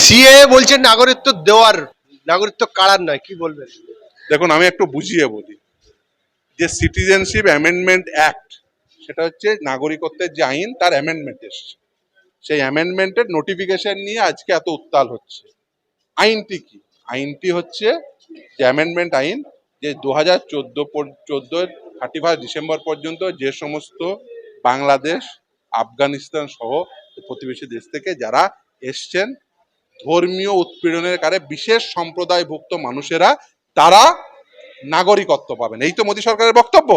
CA বলছেন নাগরিকত্ব দেওয়ার, নাগরিকত্ব কাড়ার নয়, কি বলবেন? দেখুন, আমি একটু বুঝিয়ে বলি। যে সিটিজেনশিপ অ্যামেন্ডমেন্ট অ্যাক্ট সেটা হচ্ছে নাগরিকত্বের যে আইন, তার অ্যামেন্ডমেন্ট এসছে। সেই অ্যামেন্ডমেন্টের নোটিফিকেশন নিয়ে আজকে এত উত্তাল হচ্ছে। আইনটি কি? আইনটি হচ্ছে যে অ্যামেন্ডমেন্ট আইন, যে দু হাজার চোদ্দ চোদ্দোর থার্টি ফার্স্ট ডিসেম্বর পর্যন্ত যে সমস্ত বাংলাদেশ, আফগানিস্তান সহ প্রতিবেশী দেশ থেকে যারা এসছেন ধর্মীয় উৎপীড়নের কারে বিশেষ সম্প্রদায়ভুক্ত মানুষেরা তারা নাগরিকত্ব পাবেন। এই তো মোদী সরকারের বক্তব্য।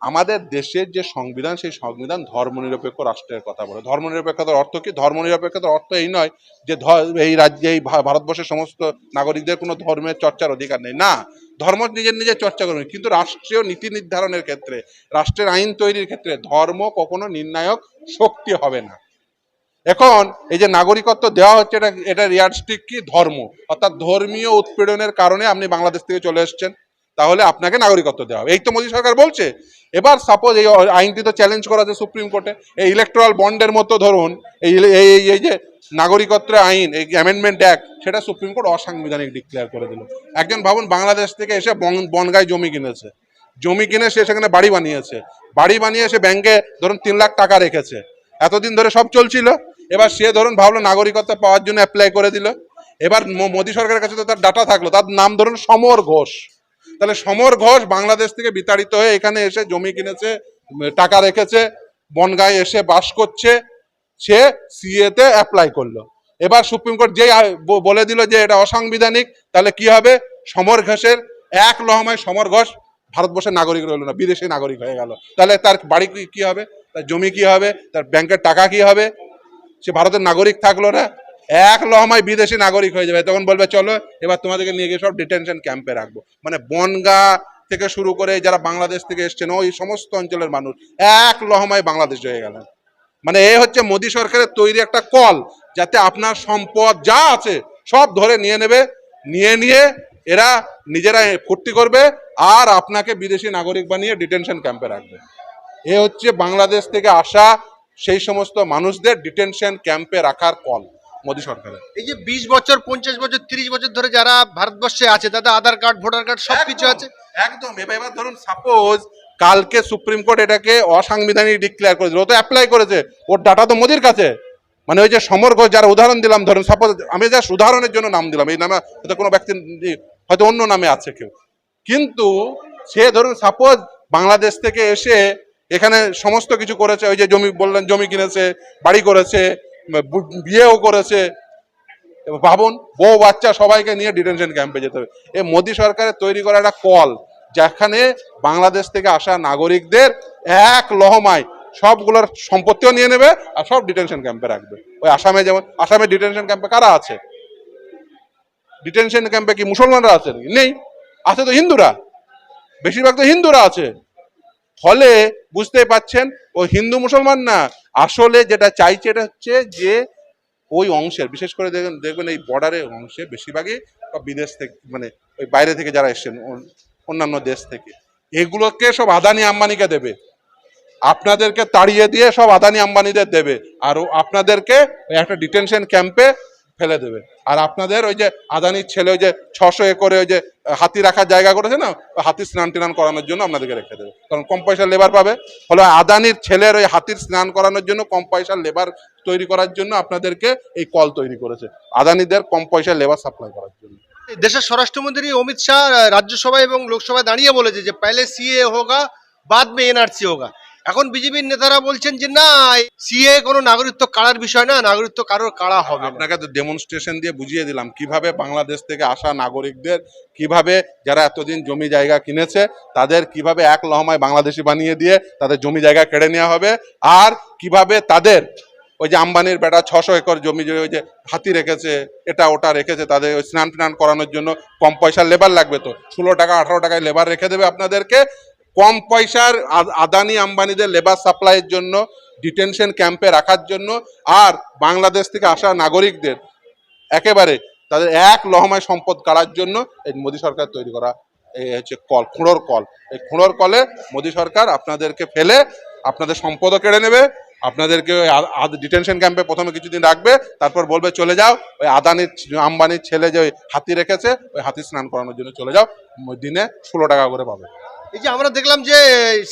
আমাদের দেশের যে সংবিধান, সেই সংবিধান ধর্মনিরপেক্ষ রাষ্ট্রের কথা বলে। ধর্মনিরপেক্ষতার অর্থ কি? ধর্মনিরপেক্ষতার অর্থ এই নয় যে এই রাজ্যে, এই ভারতবর্ষের সমস্ত নাগরিকদের কোনো ধর্মের চর্চার অধিকার নেই। না, ধর্ম নিজের নিজের চর্চা করবে। কিন্তু রাষ্ট্রীয় নীতি নির্ধারণের ক্ষেত্রে, রাষ্ট্রের আইন তৈরির ক্ষেত্রে ধর্ম কখনো নির্ণায়ক শক্তি হবে না। এখন এই যে নাগরিকত্ব দেওয়া হচ্ছে, এটা এটা রিয়ার্ডস্টিক কি? ধর্ম। অর্থাৎ ধর্মীয় উৎপীড়নের কারণে আপনি বাংলাদেশ থেকে চলে এসছেন। তাহলে আপনাকে নাগরিকত্ব দেওয়া হবে। এই তো মোদী সরকার বলছে, এবার সাপোজ এই আইনটি তো চ্যালেঞ্জ করা আছে সুপ্রিম কোর্টে এই ইলেকট্রাল বন্ডের মতো ধরুন, এই এই যে নাগরিকত্বের আইন, এই অ্যামেন্ডমেন্ট অ্যাক্ট সেটা সুপ্রিম কোর্ট অসাংবিধানিক ডিক্লেয়ার করে দিল। একজন ভাবুন, বাংলাদেশ থেকে এসে বন- বনগায় জমি কিনেছে। জমি কিনে সে সেখানে বাড়ি বানিয়েছে। বাড়ি বানিয়ে সে ব্যাংকে ধরুন তিন লাখ টাকা রেখেছে। এতদিন ধরে সব চলছিল। এবার সে ধরুন ভাবলো নাগরিকত্ব পাওয়ার জন্য অ্যাপ্লাই করে দিল। এবার মোদী সরকারের কাছে তো তার ডাটা থাকল, তার নাম ধরুন সমর ঘোষ। তাহলে সমর ঘোষ বাংলাদেশ থেকে বিতাড়িত হয়ে এখানে এসে জমি কিনেছে টাকা রেখেছে, বনগায় এসে বাস করছে, সে সিএতে অ্যাপ্লাই করল। এবার সুপ্রিম কোর্ট যেই বলে দিল যে এটা অসাংবিধানিক, তাহলে কি হবে? সমর ঘোষের এক লহমায় সমর ঘোষ ভারতবর্ষের নাগরিক রইল না, বিদেশি নাগরিক হয়ে গেল। তাহলে তার বাড়ি কি- কি হবে? তার জমি কি হবে? তার ব্যাংকের টাকা কি হবে? সে ভারতের নাগরিক থাকল না, এক লহমায় বিদেশি নাগরিক হয়ে যাবে। তখন বলবে, চলো, এবার তোমাদেরকে নিয়ে গিয়ে সব ডিটেনশন ক্যাম্পে রাখব। মানে বনগা থেকে শুরু করে যারা বাংলাদেশ থেকে এসছেন, ওই সমস্ত অঞ্চলের মানুষ এক লহমায় বাংলাদেশ হয়ে গেলেন। মানে এ হচ্ছে মোদী সরকারের তৈরি একটা কল, যাতে আপনার সম্পদ যা আছে সব ধরে নিয়ে নেবে, নিয়ে নিয়ে এরা নিজেরা ফুর্তি করবে আর আপনাকে বিদেশি নাগরিক বানিয়ে ডিটেনশন ক্যাম্পে রাখবে। এ হচ্ছে বাংলাদেশ থেকে আসা সেই সমস্ত মানুষদের ডিটেনশন ক্যাম্পে রাখার কল মোদী সরকারের। এই যে বিশ বছর পঞ্চাশ বছর তিরিশ বছর ধরে যারা ভারতবর্ষে আছে তাদের আধার কার্ড ভোটার কার্ড সব কিছু আছে? একদম। এবার ধরুন সাপোজ কালকে সুপ্রিম কোর্ট এটাকে অসাংবিধানিক ডিক্লেয়ার করেছিল ও তো অ্যাপ্লাই করেছে ওর ডাটা তো মোদির কাছে। মানে ওই যে সমর ঘোষ যারা উদাহরণ দিলাম ধরুন সাপোজ আমি জাস্ট উদাহরণের জন্য নাম দিলাম এই নামে হয়তো কোনো ব্যক্তি হয়তো অন্য নামে আছে কেউ। কিন্তু সে ধরুন সাপোজ বাংলাদেশ থেকে এসে এখানে সমস্ত কিছু করেছে, ওই যে জমি বললেন, জমি কিনেছে, বাড়ি করেছে বিয়েও করেছে। ভাবুন, বউ বাচ্চা সবাইকে নিয়ে ডিটেনশন ক্যাম্পে যেতে হবে। এ মোদী সরকারের তৈরি করা একটা কল, যেখানে বাংলাদেশ থেকে আসা নাগরিকদের এক লহমায় সবগুলোর সম্পত্তিও নিয়ে নেবে আর সব ডিটেনশন ক্যাম্পে রাখবে। ওই আসামে যেমন, আসামে ডিটেনশন ক্যাম্পে কারা আছে? ডিটেনশন ক্যাম্পে কি মুসলমানরা আছে নেই। আছে তো হিন্দুরা। বেশিরভাগ তো হিন্দুরা আছে। ফলে বুঝতেই পাচ্ছেন, ও হিন্দু মুসলমান না। আসলে যেটা চাইছে এটা হচ্ছে যে ওই অংশের, বিশেষ করে দেখবেন দেখবেন এই বর্ডারের অংশে বেশিরভাগই বিদেশ থেকে মানে ওই বাইরে থেকে যারা এসছেন অন্যান্য দেশ থেকে। এগুলোকে সব আদানি আম্বানিকে দেবে। আপনাদেরকে তাড়িয়ে দিয়ে সব আদানি আম্বানিদের দেবে। আর আপনাদেরকে একটা ডিটেনশন ক্যাম্পে ফেলে দেবে। আর আপনাদের ওই যে আদানির ছেলে ওই যে ছশো একরে ওই যে হাতি রাখার জায়গা করেছে না হাতির স্নান টিনান করানোর জন্য আপনাদেরকে রেখে দেবে। কারণ কম পয়সার লেবার পাবে। ফলে আদানির ছেলের ওই হাতির স্নান করানোর জন্য কম পয়সার লেবার তৈরি করার জন্য আপনাদেরকে এই কল তৈরি করেছে। আদানিদের কম পয়সার লেবার সাপ্লাই করার জন্য। দেশের স্বরাষ্ট্রমন্ত্রী অমিত শাহ রাজ্যসভায় এবং লোকসভায় দাঁড়িয়ে বলেছে যে পহলে সিএ হোগা বাদ মে এনআরসি হোগা। এখন বিজেপির নেতারা বলছেন যে না সিএ কোনো নাগরিকত্ব কাড়ার বিষয় না, নাগরিকত্ব কারোর কাড়া হবে আপনাকে তো ডেমনস্ট্রেশন দিয়ে বুঝিয়ে দিলাম, কীভাবে বাংলাদেশ থেকে আসা নাগরিকদের, কীভাবে যারা এতদিন জমি জায়গা কিনেছে, তাদের কীভাবে এক লহমায় বাংলাদেশি বানিয়ে দিয়ে তাদের জমি জায়গা কেড়ে নেওয়া হবে, আর কীভাবে তাদের ওই যে আম্বানির বেটা ছশো একর জমি যে ওই যে হাতি রেখেছে, এটা ওটা রেখেছে, তাদের ওই স্নান টান করানোর জন্য কম পয়সার লেবার লাগবে তো। ষোলো টাকা, আঠারো টাকায় লেবার রেখে দেবে আপনাদেরকে কম পয়সার আদানি আম্বানিদের লেবার সাপ্লাইয়ের জন্য ডিটেনশন ক্যাম্পে রাখার জন্য আর বাংলাদেশ থেকে আসা নাগরিকদের একেবারে তাদের এক লহমায় সম্পদ কাড়ার জন্য এই মোদী সরকার তৈরি করা, এই হচ্ছে কল, খুঁড়োর কল। এই খুঁড়োর কলে মোদী সরকার আপনাদেরকে ফেলে, আপনাদের সম্পদও কেড়ে নেবে, আপনাদেরকে ওই ডিটেনশন ক্যাম্পে প্রথমে কিছুদিন রাখবে, তারপর বলবে চলে যাও, ওই আদানির আম্বানির ছেলে যে হাতি রেখেছে, ওই হাতি স্নান করানোর জন্য চলে যাও, দিনে ষোলো টাকা করে পাবে। এই যে আমরা দেখলাম যে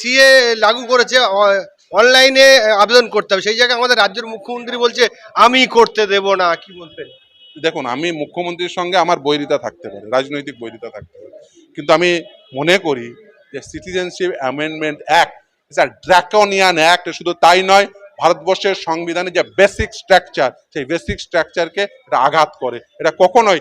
সিএ লাগু করেছে অনলাইনে আবেদন করতে হবে। সেই জায়গায় আমাদের রাজ্যের মুখ্যমন্ত্রী বলছে, আমি করতে দেব না। কি বলতেন দেখুন, আমি মুখ্যমন্ত্রীর সঙ্গে আমার বৈরিতা থাকতে পারে, রাজনৈতিক বৈরিতা থাকতে পারে। কিন্তু আমি মনে করি যে citizenship amendment act it's a draconian act শুধু তাই নয়, ভারতবর্ষের সংবিধানে যে বেসিক স্ট্রাকচার সেই বেসিক স্ট্রাকচারকে এটা আঘাত করে। এটা কখনোই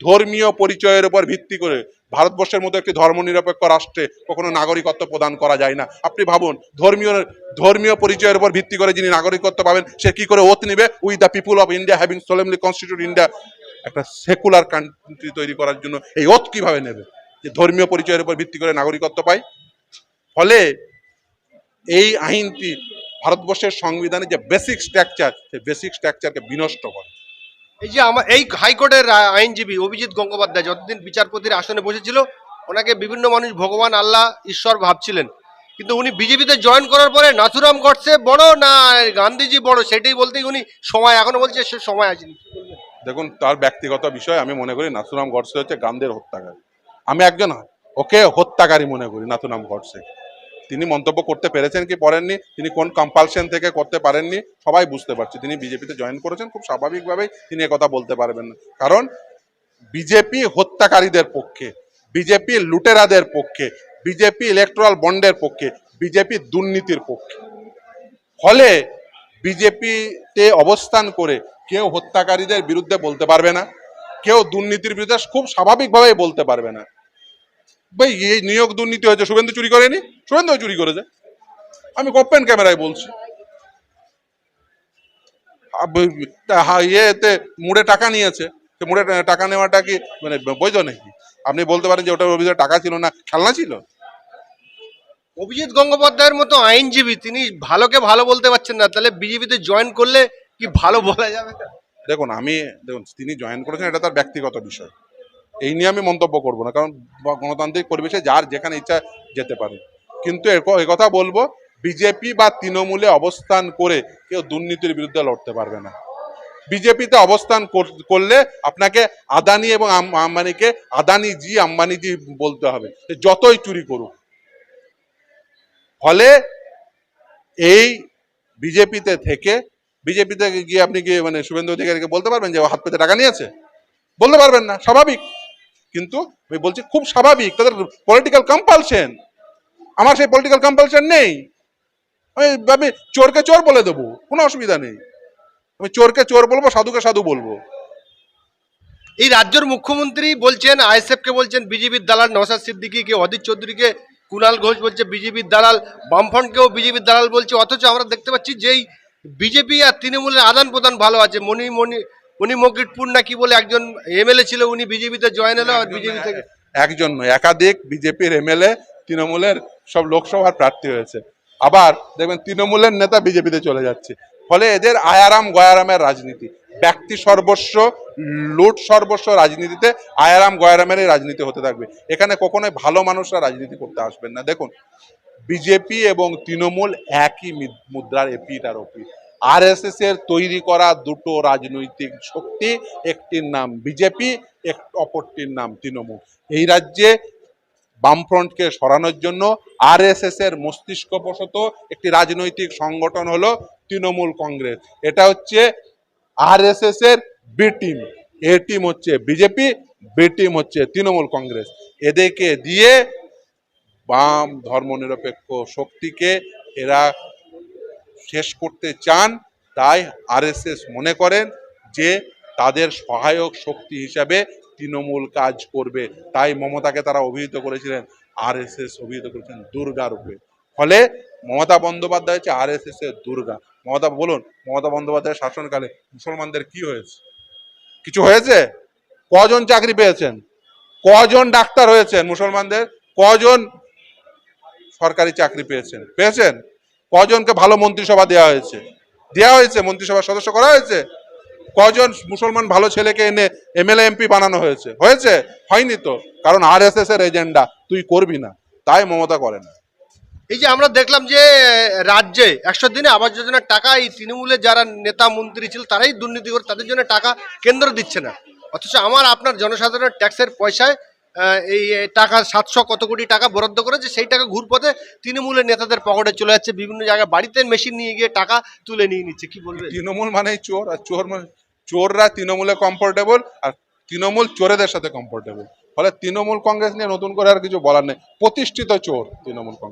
ধর্মীয় পরিচয়ের উপর ভিত্তি করে ভারতবর্ষের মতো একটি ধর্মনিরপেক্ষ রাষ্ট্রে কখনো নাগরিকত্ব প্রদান করা যায় না। আপনি ভাবুন, ধর্মীয় ধর্মীয় পরিচয়ের উপর ভিত্তি করে যিনি নাগরিকত্ব পাবেন, সে কি করে ওথ নিবে? We the people of India having solemnly constitute India একটা সেকুলার কান্ট্রি তৈরি করার জন্য এই ওথ কীভাবে নেবে? যে ধর্মীয় পরিচয়ের উপর ভিত্তি করে নাগরিকত্ব পায়? ফলে এই আইনটি ভারতবর্ষের সংবিধানে যে বেসিক স্ট্রাকচার সেই বেসিক স্ট্রাকচারকে বিনষ্ট করে। এই যে আমার, এই হাইকোর্টের আইনজীবী অভিজিৎ গঙ্গোপাধ্যায় যতদিন বিচারপতির আসনে বসেছিল, ওনাকে বিভিন্ন মানুষ ভগবান আল্লাহ, ঈশ্বর ভাবছিলেন। কিন্তু উনি বিজেপিতে জয়েন করার পরে নাথুরাম গডসে বড় না, গান্ধীজি বড়, সেটাই বলতেই উনি সময়, এখনও বলছে সে সময় আসেনি। দেখুন, তার ব্যক্তিগত বিষয় আমি মনে করি নাথুরাম গডসে হচ্ছে গান্ধীর হত্যাকারী। আমি একজন ওকে হত্যাকারী মনে করি, নাথুরাম গডসে তিনি মন্তব্য করতে পেরেছেন কি পারেননি তিনি কোন কম্পালশন থেকে করতে পারেননি? সবাই বুঝতে পারছে। তিনি বিজেপিতে জয়েন করেছেন, খুব স্বাভাবিকভাবেই তিনি কথা বলতে পারবেন না। কারণ বিজেপি হত্যাকারীদের পক্ষে, বিজেপি লুটেরাদের পক্ষে, বিজেপি ইলেকট্রাল বন্ডের পক্ষে, বিজেপি দুর্নীতির পক্ষে। ফলে বিজেপিতে অবস্থান করে কেউ হত্যাকারীদের বিরুদ্ধে বলতে পারবে না, কেউ দুর্নীতির বিরুদ্ধে খুব স্বাভাবিকভাবেই বলতে পারবে না। ভাই এই নিয়োগ দুর্নীতি হয়েছে শুভেন্দু চুরি করেনি? শুভেন্দু চুরি করেছে। আমি ওপেন ক্যামেরায় বলছি। ইয়েতে মুড়ে টাকা নিয়েছে। তো মুড়ে টাকা নেওয়াটা কি মানে বৈধ নাকি? আপনি বলতে পারেন যে ওটার অভিযোগ টাকা ছিল না খেলনা ছিল? অভিজিৎ গঙ্গোপাধ্যায়ের মতো আইনজীবী তিনি ভালোকে ভালো বলতে পারছেন না তাহলে বিজেপিতে জয়েন করলে কি ভালো বলা যাবে? দেখুন আমি দেখুন তিনি জয়েন করেছেন এটা তার ব্যক্তিগত বিষয়। এই নিয়ে আমি মন্তব্য করব না, কারণ গণতান্ত্রিক পরিবেশে যার যেখানে ইচ্ছা যেতে পারে। কিন্তু কথা বলব, বিজেপি বা তৃণমূলে অবস্থান করে কেউ দুর্নীতির বিরুদ্ধে লড়তে পারবে না। বিজেপিতে অবস্থান কর- করলে আপনাকে আদানি এবং আম- আম্বানিকে আদানি জি, আম্বানি জি বলতে হবে যতই চুরি করুক। ফলে এই বিজেপিতে থেকে, বিজেপিতে গিয়ে আপনি কি মানে শুভেন্দু অধিকারীকে বলতে পারবেন যে হাত পেতে টাকা নিয়েছে? বলতে পারবেন না, স্বাভাবিক। কিন্তু আমি বলছি খুব স্বাভাবিক, তাদের পলিটিক্যাল কম্পালশন আমার সেই পলিটিক্যাল কম্পালশন নেই। আমি আমি চোরকে চোর বলে দেবো, কোনো অসুবিধা নেই। আমি চোরকে চোর বলব, সাধুকে সাধু বলব। এই রাজ্যের মুখ্যমন্ত্রী বলছেন আইএসএফ কে বলছেন, বিজেপির দালাল নওশাদ সিদ্দিকীকে অদিত চৌধুরীকে কুণাল ঘোষ বলছে, বিজেপির দালাল, বামফ্রন্টকেও বিজেপির দালাল বলছে, অথচ আমরা দেখতে পাচ্ছি যেই বিজেপি আর তৃণমূলের আদান প্রদান ভালো আছে, মণি মণি মণি মকিটপুর না কি বলে একজন এমএলএ ছিল উনি বিজেপিতে জয়েন হলো আর বিজেপি থেকে একজন নয় একাধিক বিজেপির এমএলএ তৃণমূলের সব লোকসভার প্রার্থী হয়েছে। আবার দেখবেন তৃণমূলের নেতা বিজেপিতে চলে যাচ্ছে। ফলে এদের আয়ারাম গয়ারামের রাজনীতি। ব্যক্তি সর্বস্ব লুট সর্বস্ব রাজনীতিতে আয়ারাম গয়ারামেরই রাজনীতি হতে থাকবে। এখানে কখনোই ভালো মানুষরা রাজনীতি করতে আসবেন না। দেখুন বিজেপি এবং তৃণমূল একই মুদ্রার এপিট আর ওপিট আর এস এস এর তৈরি করা দুটো রাজনৈতিক শক্তি, একটির নাম বিজেপি, এক, অপরটির নাম তৃণমূল। এই রাজ্যে বামফ্রন্টকে সরানোর জন্য আর এস এস এর মস্তিষ্কবশত একটি রাজনৈতিক সংগঠন হলো তৃণমূল কংগ্রেস। এটা হচ্ছে আর এস এস এর বি টিম এ টিম হচ্ছে বিজেপি বি টিম হচ্ছে তৃণমূল কংগ্রেস। এদেরকে দিয়ে বাম ধর্মনিরপেক্ষ শক্তিকে এরা শেষ করতে চান, তাই আরএসএস মনে করেন যে তাদের সহায়ক শক্তি হিসাবে তৃণমূল কাজ করবে। তাই মমতাকে তারা অভিহিত করেছিলেন, আরএসএস অভিহিত করেছেন দুর্গা রূপে। ফলে মমতা বন্দ্যোপাধ্যায় হচ্ছে আরএসএস এর দুর্গা। মমতা, বলুন, মমতা বন্দ্যোপাধ্যায়ের শাসনকালে মুসলমানদের কি হয়েছে? কিছু হয়েছে? কজন চাকরি পেয়েছেন? কজন ডাক্তার হয়েছেন মুসলমানদের? কজন সরকারি চাকরি পেয়েছেন? পেয়েছেন? কজনকে ভালো মন্ত্রিসভা দেওয়া হয়েছে? দেওয়া হয়েছে, মন্ত্রিসভার সদস্য করা হয়েছে? কজন মুসলমান ভালো ছেলেকে এনে এমএলএ, এমপি বানানো হয়েছে? হয়েছে? হয়নি তো। কারণ আর এস এর এজেন্ডা, তুই করবি না। তাই মমতা করে না। এই যে আমরা দেখলাম যে, রাজ্যে একশো দিনে আবাস যোজনার টাকা, এই তৃণমূলের যারা নেতা, মন্ত্রী ছিল, তারাই দুর্নীতি করে তাদের জন্য টাকা কেন্দ্র দিচ্ছে না। অথচ আমার, আপনার জনসাধারণের ট্যাক্সের পয়সায় এই টাকা সাতশো কত কোটি টাকা বরাদ্দ করেছে, সেই টাকা ঘুরপথে তৃণমূলের নেতাদের পকেটে চলে যাচ্ছে, বিভিন্ন জায়গায় বাড়িতে মেশিন নিয়ে গিয়ে টাকা তুলে নিয়ে নিচ্ছে, কি বলবে? তৃণমূল মানে চোর, আর চোর মানে চোররা তৃণমূলে কমফোর্টেবল আর তৃণমূল চোরেদের সাথে কমফোর্টেবল ফলে তৃণমূল কংগ্রেস নিয়ে নতুন করে আর কিছু বলার নেই। প্রতিষ্ঠিত চোর তৃণমূল কংগ্রেস।